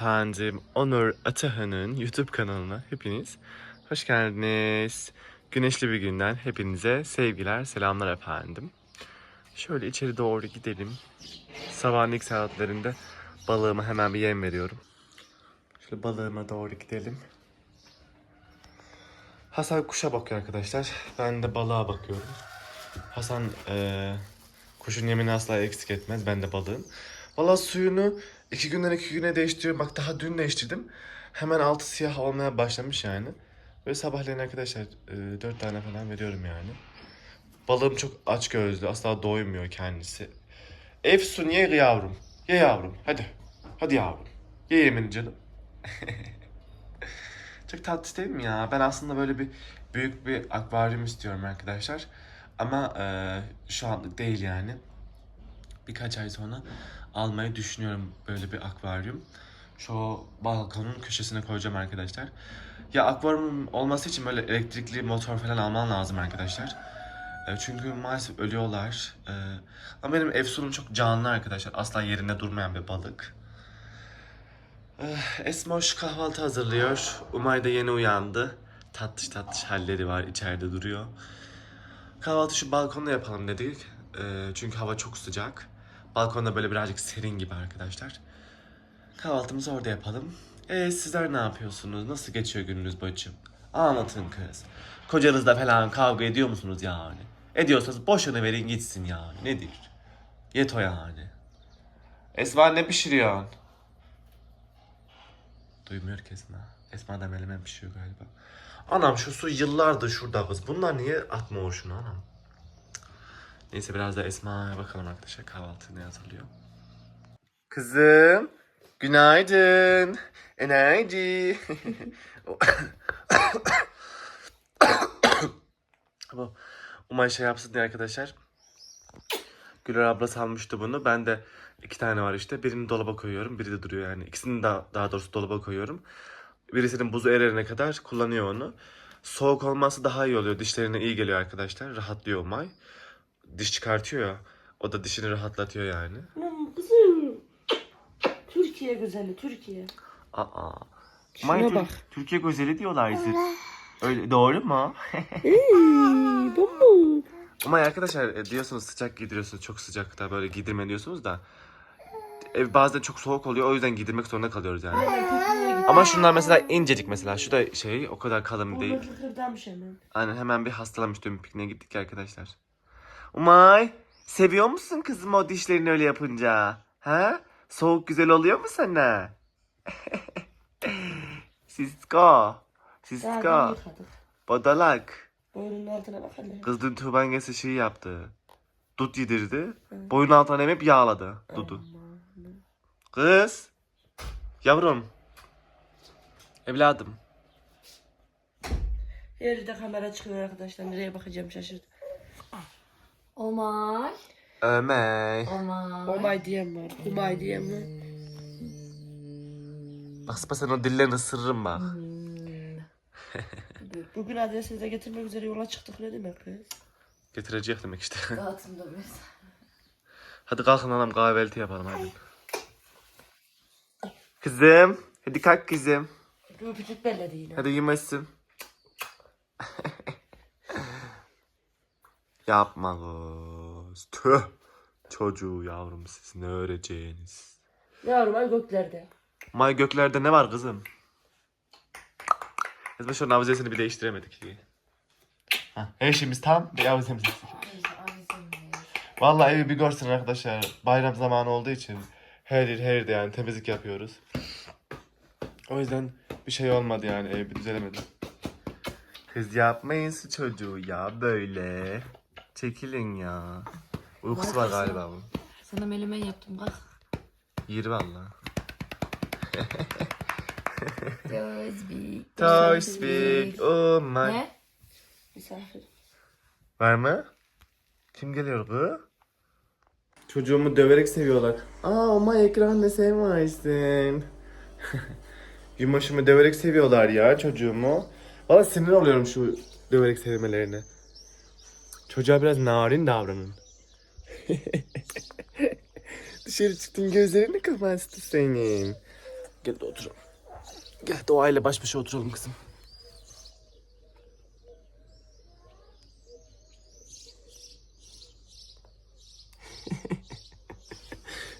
Efendim. Onur Atahan'ın YouTube kanalına hepiniz hoş geldiniz. Güneşli bir günden hepinize sevgiler, selamlar efendim. Şöyle içeri doğru gidelim. Sabahın ilk saatlerinde balığıma hemen bir yem veriyorum. Şöyle balığıma doğru gidelim. Hasan kuşa bakıyor arkadaşlar. Ben de balığa bakıyorum. Hasan eee, kuşun yemini asla eksik etmez. Ben de balığın. Valla suyunu iki günden iki güne değiştiriyorum. Bak daha dün değiştirdim. Hemen altı siyah olmaya başlamış yani. Ve sabahleyin arkadaşlar dört tane falan veriyorum yani. Balığım çok aç gözlü. Asla doymuyor kendisi. Efsun ye yavrum. Ye yavrum. Hadi. Hadi yavrum. Ye yemini canım. Çok tatlı değil mi ya? Ben aslında böyle bir büyük bir akvaryum istiyorum arkadaşlar. Ama eee, şu anlık değil yani. Birkaç ay sonra almayı düşünüyorum böyle bir akvaryum. Şu balkonun köşesine koyacağım arkadaşlar. Ya akvaryum olması için böyle elektrikli motor falan alman lazım arkadaşlar. E, Çünkü maalesef ölüyorlar. E, Ama benim Efsun'um çok canlı arkadaşlar. Asla yerinde durmayan bir balık. Eh, Esmoş kahvaltı hazırlıyor. Umay da yeni uyandı. Tatlış tatlış halleri var içeride duruyor. Kahvaltı şu balkonda yapalım dedik. Çünkü hava çok sıcak. Balkonda böyle birazcık serin gibi arkadaşlar. Kahvaltımızı orada yapalım. Ee, sizler ne yapıyorsunuz? Nasıl geçiyor gününüz bacım? Anlatın kız. Kocanızla falan kavga ediyor musunuz yani? Ediyorsanız boşuna verin gitsin yani. Nedir? Yeto yani. Esma ne pişiriyorsun? Duymuyor ki Esma. Esma da melemen pişiyor galiba. Anam şu su yıllardır şurada kız. Bunlar niye atmıyor şunu anam? Neyse biraz da Esma'ya bakalım arkadaşlar kahvaltı ne hazırlıyor. Kızım. Günaydın. Enerji. Bu Umay şey yapsın diye arkadaşlar. Güler abla salmıştı bunu. Ben de iki tane var işte. Birini dolaba koyuyorum. Biri de duruyor yani. İkisini de daha doğrusu dolaba koyuyorum. Birisinin buzu erene kadar kullanıyor onu. Soğuk olması daha iyi oluyor. Dişlerine iyi geliyor arkadaşlar. Rahatlıyor Umay. Diş çıkartıyor ya. O da dişini rahatlatıyor yani. Aman kızım. Türkiye güzeli Türkiye. Aa. Şuna Tür- bak. Türkiye güzeli diyorlar siz. Öyle doğru mu? Ey, bu Ama arkadaşlar e, diyorsunuz sıcak giydiriyorsunuz çok sıcakta böyle giydirme diyorsunuz da ev bazen çok soğuk oluyor o yüzden giydirmek zorunda kalıyoruz yani. Ama şunlar mesela incecik mesela şu da şey o kadar kalın değil. Kıkırdamış hemen. Aynen hemen bir hastalamış dün pikniğe gittik ya arkadaşlar. Umay seviyor musun kızım o dişlerini öyle yapınca? Ha? Soğuk güzel oluyor mu sana? Sisko. Sisko. Badalak. Boynunun altına bak hele. Kız dün Tuğban gelse şey yaptı. Dut yedirdi. Boyun altına hep yağladı dudu. Kız. Yavrum. Evladım. Yerde kamera çıkıyor arkadaşlar. Nereye bakacağım şaşırdım. Omar. Ömey. Omay diyen var. Umay diyen var. Bak sıpa sen o dillerini ısırırım bak. Bugün adresinize getirmek üzere yola çıktık ne demek kız? Getirecek demek işte. Dağıtımda biraz. hadi kalkın anam kahvaltı yapalım hadi. Kızım. Hadi kalk kızım. Öpücük belledi yine. Hadi yemezsin. Yapma kız. Tüh. Çocuğu yavrum siz ne öğreneceğiniz. Yavrum ay göklerde. May göklerde ne var kızım? Biz şunun avizesini bir değiştiremedik. Ha, her şeyimiz tam. Bir avizemiz eksik. Vallahi evi bir görsen arkadaşlar. Bayram zamanı olduğu için her yer her yerde yani temizlik yapıyoruz. O yüzden bir şey olmadı yani ev bir düzelemedi. Kız yapmayın şu çocuğu ya böyle. Çekilin ya. Uykusu var galiba bunun. Sana melemen yaptım bak. Yeri valla. Toysby. Toy speak oh my. Ne? Misafir. Var mı? Kim geliyor bu? Çocuğumu döverek seviyorlar. Aa ama ekranda sen varsın. Yumaşımı döverek seviyorlar ya çocuğumu. Valla sinir oluyorum şu döverek sevmelerine. Çocuğa biraz narin davranın. Dışarı çıktın gözlerini kapattı senin. Gel de oturalım. Gel doğayla baş başa oturalım kızım.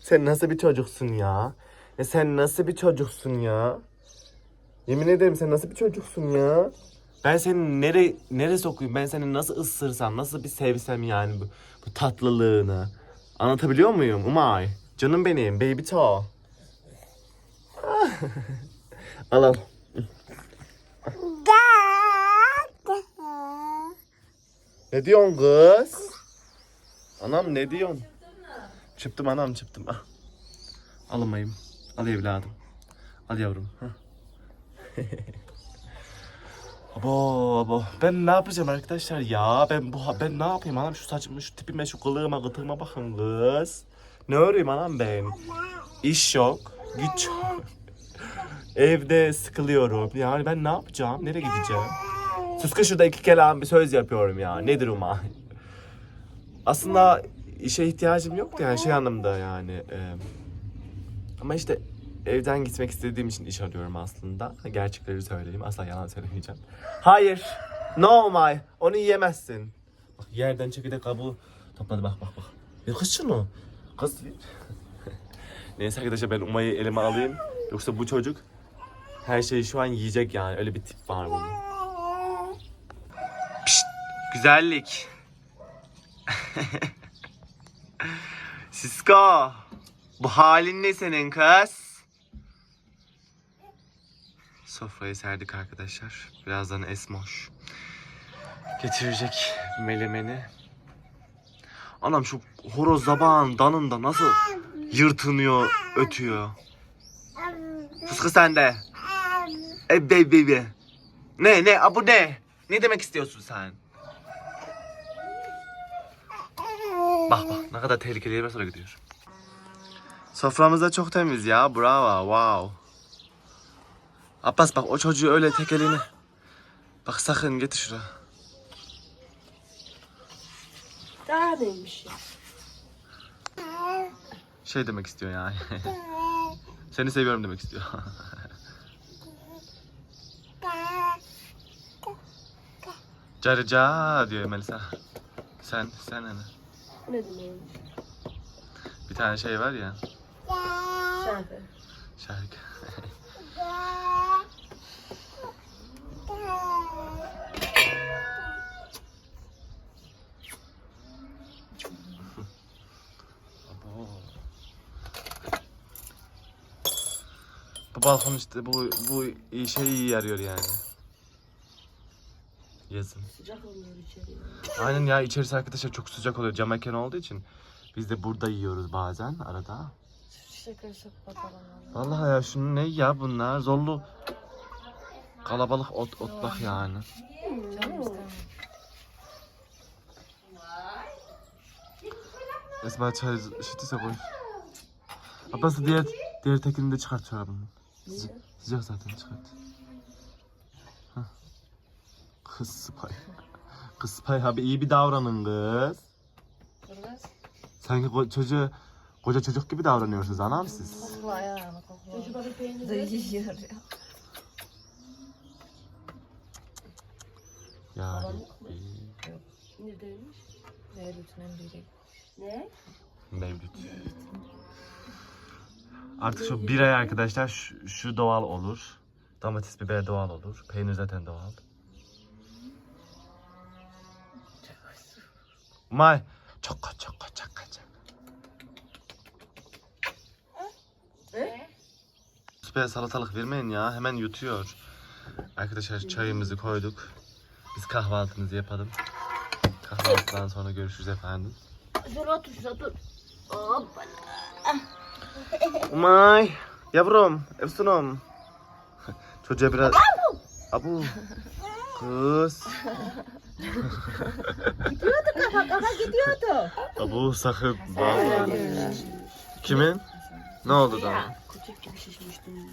sen nasıl bir çocuksun ya? Ya sen nasıl bir çocuksun ya? Yemin ederim sen nasıl bir çocuksun ya? Ben seni nere nere sokuyum? Ben seni nasıl ısırsam, nasıl bir sevsem yani bu, bu tatlılığını. Anlatabiliyor muyum? Umay. Canım benim, baby to. al al. Ne diyorsun kız? Anam ne diyorsun? Çıktım anam çıktım. Ah. Alamayım. Al evladım. Al yavrum. Abo abo. Ben ne yapacağım arkadaşlar ya? Ben bu ben ne yapayım anam şu saçımı şu tipime şu kılığıma gıtığıma bakın kız. Ne öreyim anam ben? İş yok. Güç yok. Evde sıkılıyorum. Yani ben ne yapacağım? Nereye gideceğim? Sus kız şurada iki kelam bir söz yapıyorum ya. Nedir uma? Aslında işe ihtiyacım yoktu yani şey anlamda yani. e, ama işte evden gitmek istediğim için iş arıyorum aslında. Gerçekleri söyleyeyim. Asla yalan söylemeyeceğim. Hayır. No my. Onu yiyemezsin. Bak yerden çekirdek kabuğu topladı bak bak bak. Bir kız şunu. Kız. Neyse arkadaşlar ben Umay'ı elime alayım. Yoksa bu çocuk her şeyi şu an yiyecek yani. Öyle bir tip var bunun. Pişt, güzellik. Sisko. Bu halin ne senin kız? Sofrayı serdik arkadaşlar. Birazdan Esmoş getirecek melemeni. Anam şu horoz zabağın danında nasıl yırtınıyor, ötüyor. Sus kız sen de. E be be be. Ne ne a bu ne? Ne demek istiyorsun sen? Bak bak ne kadar tehlikeli sonra gidiyor. Soframız da çok temiz ya. Bravo. Wow. Abbas bak o çocuğu öyle tek elini. Bak sakın getir şuraya. Daha neymiş ya? Şey demek istiyor yani. Seni seviyorum demek istiyor. Carıca diyor Melisa. Sen, sen hani. Ne demeymiş? Bir tane şey var ya. Şarkı. Şarkı. Abo. Bu balkon işte bu bu iyi şey iyi yarıyor yani. Yazın. Sıcak oluyor içeri. Aynen ya içerisi arkadaşlar çok sıcak oluyor cam mekan olduğu için. Biz de burada yiyoruz bazen arada. Şeker sok bakalım. Vallahi ya şunu ne ya bunlar zorlu kalabalık ot otlak yani. Esma çay şitise koy. Ablası diğer diğer tekini de çıkart çorabını. Sıca- Sıcak zaten çıkart. Hah. Kız Spy. Kız Spy abi iyi bir davranın kız. Kırgız. Sanki ko- çocuğu koca çocuk gibi davranıyorsunuz anam siz. Kokla ayağını kokla. Ver. Dayıyor ya. Ya mı? Rabbi. Neredeymiş? Devletinin biri. Ne? Mevlüt. Artık şu bir ay arkadaşlar şu, şu doğal olur. Domates biber doğal olur. Peynir zaten doğal. May. Çok çok çok. Ne? Süper salatalık vermeyin ya. Hemen yutuyor. Arkadaşlar çayımızı koyduk. Biz kahvaltımızı yapalım. Kahvaltıdan sonra görüşürüz efendim. Şöyle otur şurada dur. Umay. Yavrum. Efsunum. Çocuğa biraz... Abu. Kız. Kafa kafa gidiyordu. Abu sakın. Vallahi. Kimin? Ne oldu da? Küçük gibi şişmiştim.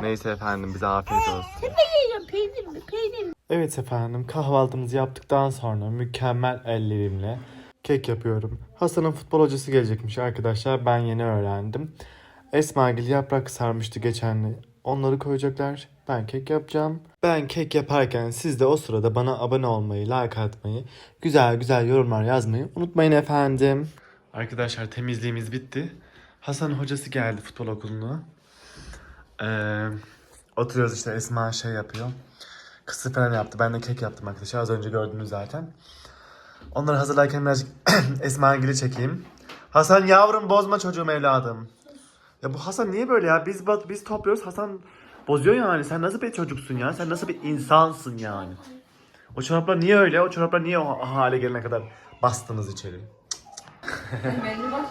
Neyse efendim bize afiyet olsun. Yiyorum peynir mi peynir mi? Evet efendim kahvaltımızı yaptıktan sonra mükemmel ellerimle kek yapıyorum. Hasan'ın futbol hocası gelecekmiş arkadaşlar. Ben yeni öğrendim. Esmagil yaprak sarmıştı geçen. Onları koyacaklar. Ben kek yapacağım. Ben kek yaparken siz de o sırada bana abone olmayı, like atmayı, güzel güzel yorumlar yazmayı unutmayın efendim. Arkadaşlar temizliğimiz bitti. Hasan hocası geldi futbol okuluna. Ee, oturuyoruz işte Esma şey yapıyor. Kısır falan yaptı. Ben de kek yaptım arkadaşlar. Az önce gördünüz zaten. Onları hazırlarken birazcık Esma ilgili çekeyim. Hasan yavrum bozma çocuğum evladım. Ya bu Hasan niye böyle ya? Biz biz topluyoruz Hasan bozuyor yani. Sen nasıl bir çocuksun ya? Sen nasıl bir insansın yani? O çoraplar niye öyle? O çoraplar niye o hale gelene kadar bastınız içeri? Belli bak.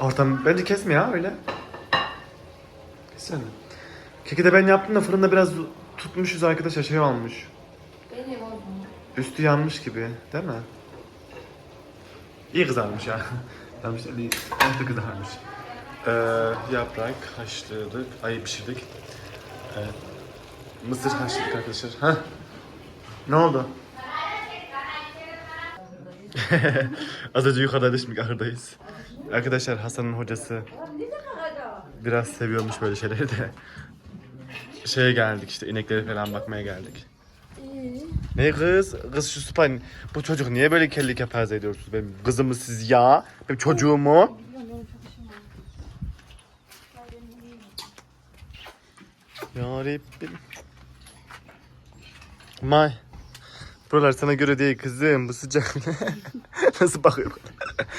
Ortam bence kesme ya öyle. Kessene. Keki de ben yaptım da fırında biraz tutmuşuz arkadaşlar şey olmuş. Beni bozma. Üstü yanmış gibi değil mi? İyi kızarmış ya. Yanmış değil, altı kızarmış. Ee, yaprak haşladık, ay pişirdik. Ee, mısır haşladık arkadaşlar. Heh. Ne oldu? Az önce yukarıdaydık şimdi ahırdayız. Arkadaşlar Hasan'ın hocası biraz seviyormuş böyle şeyleri de. Şeye geldik işte ineklere falan bakmaya geldik. Ne kız? Kız şu süper. Bu çocuk niye böyle kellik yapar ediyorsunuz? Benim kızımı siz ya. Benim çocuğumu. Ya Rabbim. May. Buralar sana göre değil kızım. Bu sıcak. Nasıl bakıyor?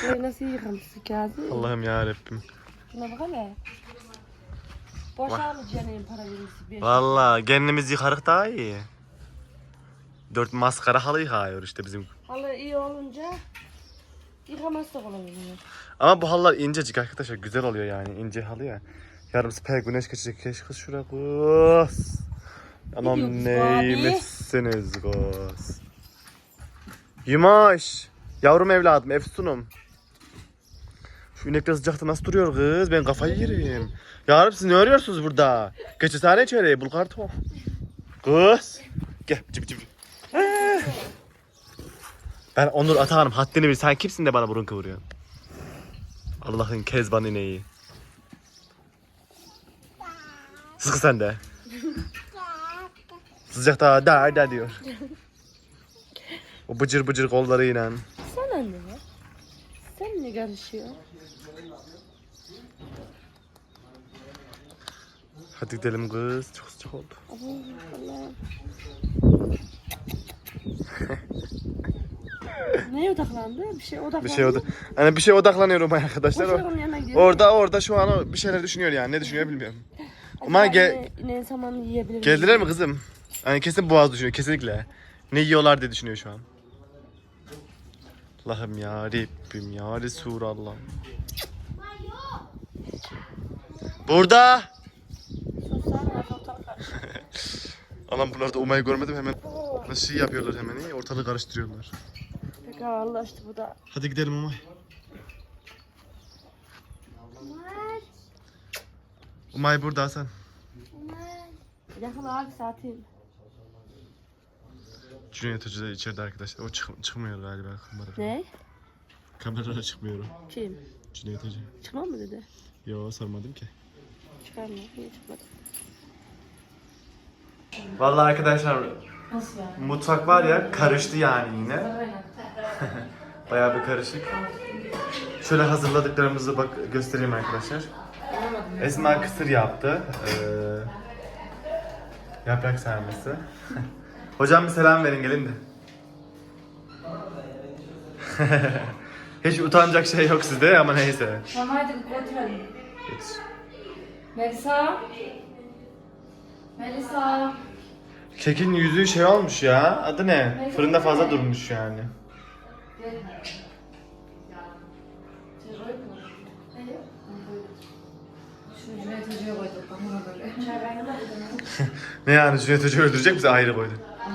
Böyle nasıl yıkamışsın kağıdı? Allah'ım ya Rabbim. Şuna bak hele. Boşa mı canım para verirsin? Bir Valla kendimiz yıkarık daha iyi. Dört maskara halı yıkıyor işte bizim. Halı iyi olunca yıkamazsak olur bunu. Ama bu halılar incecik arkadaşlar. Güzel oluyor yani ince halı ya. Yarım süper güneş geçecek. Keş kız şuraya kız. Anam neymişsiniz kız. Yumaş. Yavrum evladım Efsunum. Şu inekler sıcakta nasıl duruyor kız? Ben kafayı yerim. Yarım siz ne arıyorsunuz burada? Geçesene içeri. Bul karton. Kız. Gel. Cip cip. Ben Onur Atahan'ım haddini bil. Sen kimsin de bana burun kıvırıyorsun? Allah'ın kezban ineği. Sıkı sen de. Sıcakta da da diyor. O bıcır bıcır kollarıyla. Sana ne? Sen ne karışıyorsun? Hadi gidelim kız. Çok sıcak oldu. Aman Allah'ım. Neye odaklandı? Bir şey odaklandı. Bir şey oda hani bir şey odaklanıyorum arkadaşlar. O-. Orada orada şu an o bir şeyler düşünüyor yani. Ne düşünüyor bilmiyorum. Ama gel Ne zaman yiyebilir geldiler mi kızım? Hani kesin boğaz düşünüyor kesinlikle. Ne yiyorlar diye düşünüyor şu an. Allah'ım ya Rabbim ya Resulallah. Burada. Anam bunlar da umayı görmedim hemen. Nasıl yapıyorlar hemen iyi ortalığı karıştırıyorlar. Peki anlaştı bu da. Hadi gidelim umay. Umay burada Hasan. Yakın abi saatin. Cüneyt Hoca da içeride arkadaşlar. O çık çıkmıyor galiba kamerada. Ne? Kamerada çıkmıyor o. Kim? Cüneyt Hoca. Çıkmam mı dedi? Yo sormadım ki. Çıkar mı? Niye çıkmadı? Vallahi arkadaşlar Nasıl yani? mutfak var ya karıştı yani yine. Aynen. Bayağı bir karışık. Şöyle hazırladıklarımızı bak göstereyim arkadaşlar. Esma kısır yaptı. Ee, yaprak sarması. Hocam bir selam verin gelin de. Hiç utanacak şey yok sizde ama neyse. Tamam hadi oturalım. Geç. Melisa. Melisa. Kekin yüzü şey olmuş ya. Adı ne? Fırında fazla durmuş yani. Ne yani Cüneyt Hoca öldürecek misin ayrı koydu?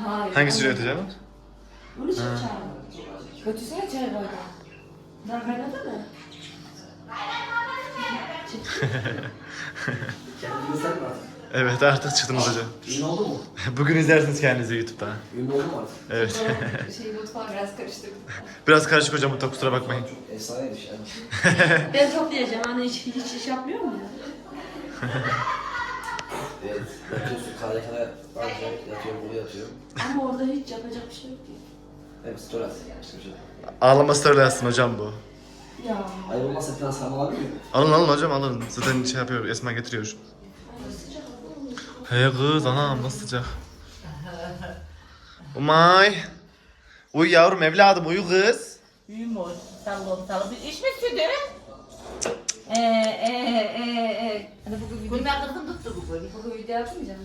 Hayır. Hangisi Cüneyt Hoca mı? Bunu çay. Götürsene çay koyduk. Daha kaynadı mı? Evet artık çıktınız hocam. Ünlü oldu mu? Bugün izlersiniz kendinizi YouTube'da. Ünlü oldu mu artık? Evet. Şey mutfağı biraz karıştırdım. Biraz karışık hocam mutlu kusura bakmayın. Efsaneymiş yani. Ben toplayacağım. Hani hiç, hiç iş yapmıyor mu ya? Evet. Yatıyorsun kahve kenara bazen yatıyorum buraya yatıyorum. Ama orada hiç yapacak bir şey yok ki. Hem story at. Şey. Ağlama story yazsın hocam bu. Ya. Ayıp olmazsa bir tane sarma alabilir miyim? Alın alın hocam alın. Zaten şey yapıyor Esma getiriyor. Hey kız anam nasıl sıcak. Umay. Uyu yavrum evladım uyu kız. Yumur, sallon, sallon. Bir iş mi sürdü? Eee, eee, eee, Hani bugün video, Bunlar kızım tuttu bu böyle. bugün video yapmayacağım.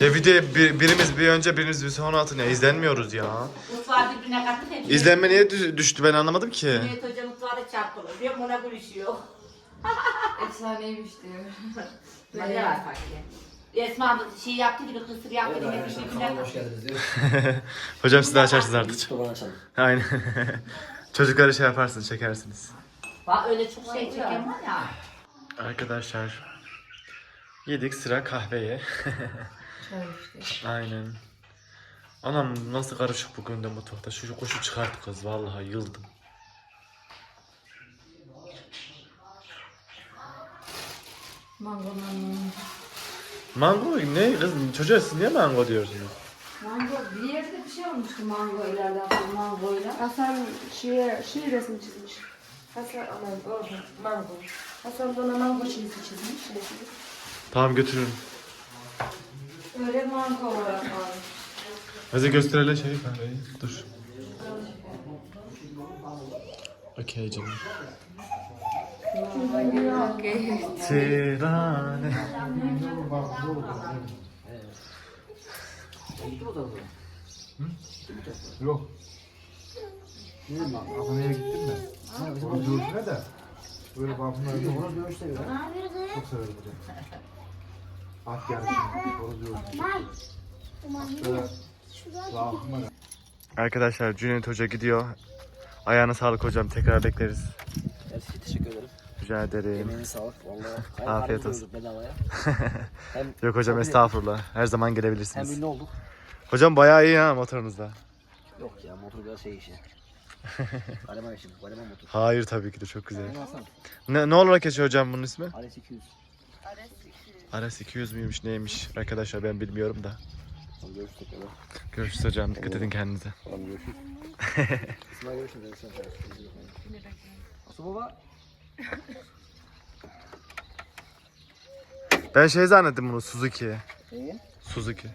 Ya video bir- birimiz bir önce birimiz bir sonra atın ya izlenmiyoruz ya. Mutfağı dibine kattı hep. İzlenme niye dü- düştü ben anlamadım ki. Evet hoca mutfağı da çarpılır. Diyorum ona gülüşüyor. Efsaneymiş diyor. Ne var sanki? Esma da şey yaptı gibi kısır yaptı Evet gibi arkadaşlar kanalıma hoş geldiniz diyor. Hocam siz de açarsınız artık. Soruları açalım. Aynen. Çocukları şey yaparsınız çekersiniz. Bak öyle çok şey çeken var ya. Arkadaşlar yedik sıra kahveye. Aynen. Anam nasıl karışık bugün de mutfakta. Şu koşu çıkarttı kız vallahi yıldım. Mango mango. Ne kız çocuğa siz niye mango diyorsunuz? Mango bir yerde bir şey olmuştu mango ileriden sonra mangoyla. Hasan şeye, şey resim çizmiş. Hasan aman orada mango. Hasan bana mango çizgisi çizmiş. Çizmiş? Tamam götürün. Öyle mango olarak var. Hadi gösterelim şey kahveyi. Dur. Okey canım. Arkadaşlar Cüneyt Hoca gidiyor. Ayağına sağlık hocam tekrar bekleriz. Rica ederim. Emeğine sağlık. Vallahi. Afiyet olsun. Bedavaya. Hem, Yok hocam hem- estağfurullah. Her zaman Hem gelebilirsiniz. ünlü olduk. Hocam bayağı iyi ha motorunuzda. Yok ya motor biraz şey işi. Aleman işi bu. Aleman motor. Hayır tabii ki de çok güzel. Ne, ne olarak geçiyor hocam bunun ismi? Ares 200. RS 200 müymüş neymiş? Arkadaşlar ben bilmiyorum da. Görüşürüz tekrar. Görüşürüz hocam. Dikkat edin kendinize. Tamam görüşürüz. İsmail görüşürüz. Asu baba. Ben şey zannettim bunu Suzuki. İyi. Suzuki.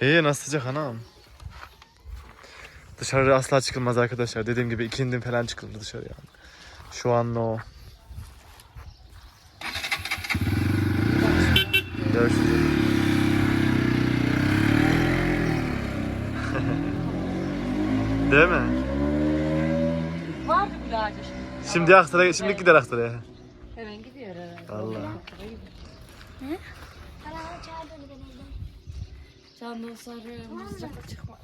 İyi nasıl sıcak anam? Dışarı asla çıkılmaz arkadaşlar. Dediğim gibi ikindin falan çıkıldı dışarı yani. Şu an no. Görüşürüz. Değil mi? Vardı bu ağacı şimdi. Şimdi Aksaray'a, şimdi gider Aksaray'a. Hemen gidiyor herhalde. Vallahi. Can dostlarım sıcakta çıkma.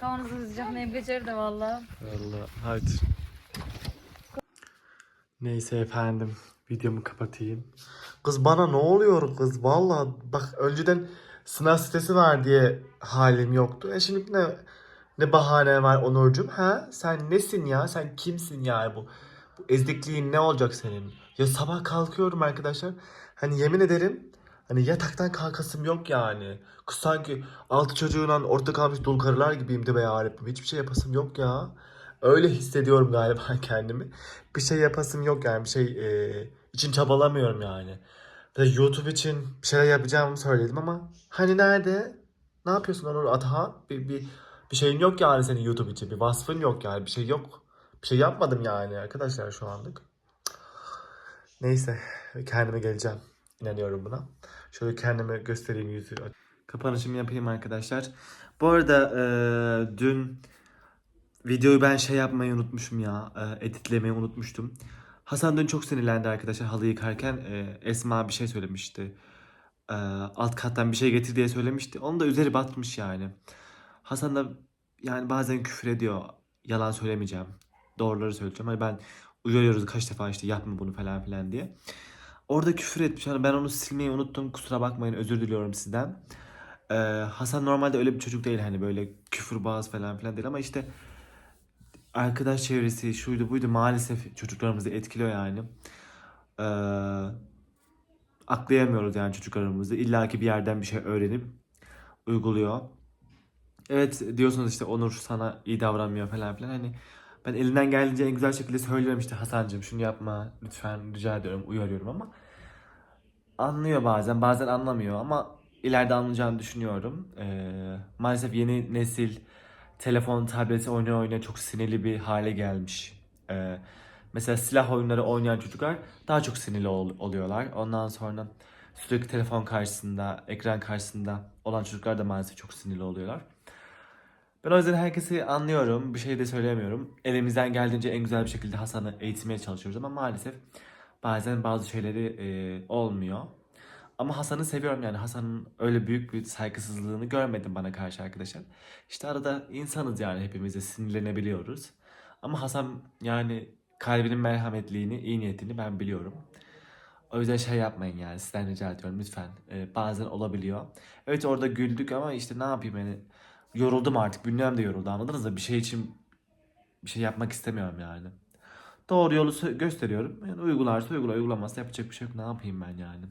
Kavanozun sıcak neyim geçer de valla. Vallahi haydi. Neyse efendim videomu kapatayım. Kız bana ne oluyor kız vallahi bak önceden sınav sitesi var diye halim yoktu. E şimdi ne ne bahane var Onurcuğum ha? Sen nesin ya? Sen kimsin ya bu? Bu ezikliğin ne olacak senin? Ya sabah kalkıyorum arkadaşlar. Hani yemin ederim hani yataktan kalkasım yok yani. Kız sanki altı çocuğuyla orta kalmış dul karılar gibiyim de be yarabbim. Hiçbir şey yapasım yok ya. Öyle hissediyorum galiba kendimi. Bir şey yapasım yok yani. Bir şey e, için çabalamıyorum yani. Ve YouTube için bir şeyler yapacağımı söyledim ama hani nerede? Ne yapıyorsun Onur Atahan? Bir, bir, bir şeyin yok yani senin YouTube için. Bir vasfın yok yani. Bir şey yok. Bir şey yapmadım yani arkadaşlar şu anlık. Neyse. Kendime geleceğim. İnanıyorum buna. Şöyle kendime göstereyim yüzü. Kapanışımı yapayım arkadaşlar. Bu arada e, dün videoyu ben şey yapmayı unutmuşum ya. E, editlemeyi unutmuştum. Hasan dün çok sinirlendi arkadaşlar halı yıkarken. E, Esma bir şey söylemişti. E, alt kattan bir şey getir diye söylemişti. Onu da üzeri batmış yani. Hasan da yani bazen küfür ediyor. Yalan söylemeyeceğim. Doğruları söyleyeceğim. Hani ben Uyarıyoruz kaç defa işte yapma bunu falan filan diye. Orada küfür etmiş. Yani ben onu silmeyi unuttum. Kusura bakmayın özür diliyorum sizden. Ee, Hasan normalde öyle bir çocuk değil hani böyle küfürbaz falan filan değil ama işte arkadaş çevresi şuydu buydu maalesef çocuklarımızı etkiliyor yani. Ee, aklayamıyoruz yani çocuklarımızı. İlla ki bir yerden bir şey öğrenip uyguluyor. Evet diyorsunuz işte Onur sana iyi davranmıyor falan filan hani ben elinden geldiğince en güzel şekilde söylüyorum işte Hasan'cığım şunu yapma lütfen rica ediyorum uyarıyorum ama anlıyor bazen bazen anlamıyor ama ileride anlayacağını düşünüyorum. Ee, maalesef yeni nesil telefon, tableti oynaya oynaya çok sinirli bir hale gelmiş. Ee, mesela silah oyunları oynayan çocuklar daha çok sinirli ol- oluyorlar. Ondan sonra sürekli telefon karşısında, ekran karşısında olan çocuklar da maalesef çok sinirli oluyorlar. Ben o yüzden herkesi anlıyorum. Bir şey de söylemiyorum. Elimizden geldiğince en güzel bir şekilde Hasan'ı eğitmeye çalışıyoruz ama maalesef bazen bazı şeyleri e, olmuyor. Ama Hasan'ı seviyorum yani Hasan'ın öyle büyük bir saygısızlığını görmedim bana karşı arkadaşlar. İşte arada insanız yani hepimiz de sinirlenebiliyoruz. Ama Hasan yani kalbinin merhametliğini, iyi niyetini ben biliyorum. O yüzden şey yapmayın yani sizden rica ediyorum lütfen. Ee, bazen olabiliyor. Evet orada güldük ama işte ne yapayım yani yoruldum artık. Bünyem de yoruldu anladınız mı? Bir şey için bir şey yapmak istemiyorum yani. Doğru yolu gösteriyorum. Yani uygularsa uygula, uygulamazsa yapacak bir şey yok. Ne yapayım ben yani?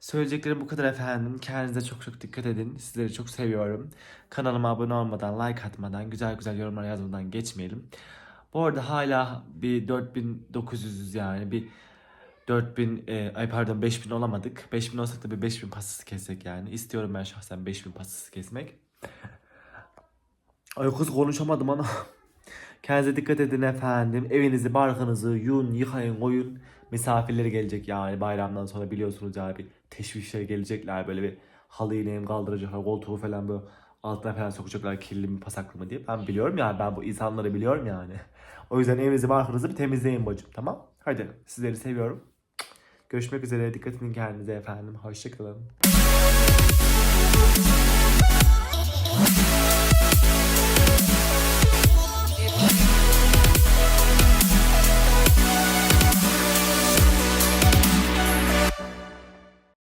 Söyleyeceklerim bu kadar efendim. Kendinize çok çok dikkat edin. Sizleri çok seviyorum. Kanalıma abone olmadan, like atmadan, güzel güzel yorumlar yazmadan geçmeyelim. Bu arada hala bir 4900 yani bir 4000 e, ay pardon 5000 olamadık. 5000 olsak da bir 5000 pastası kessek yani. İstiyorum ben şahsen 5000 pastası kesmek. Ay kız konuşamadım ana. Kendinize dikkat edin efendim. Evinizi, barkınızı yun, yıkayın, koyun. Misafirleri gelecek yani bayramdan sonra biliyorsunuz ya bir teşvişler gelecekler böyle bir halı iğneyim kaldıracaklar koltuğu falan böyle altına falan sokacaklar kirli mi pasaklı mı diye. Ben biliyorum yani ben bu insanları biliyorum yani. O yüzden evinizi barkınızı bir temizleyin bacım tamam. Hadi sizleri seviyorum. Görüşmek üzere dikkat edin kendinize efendim. Hoşçakalın.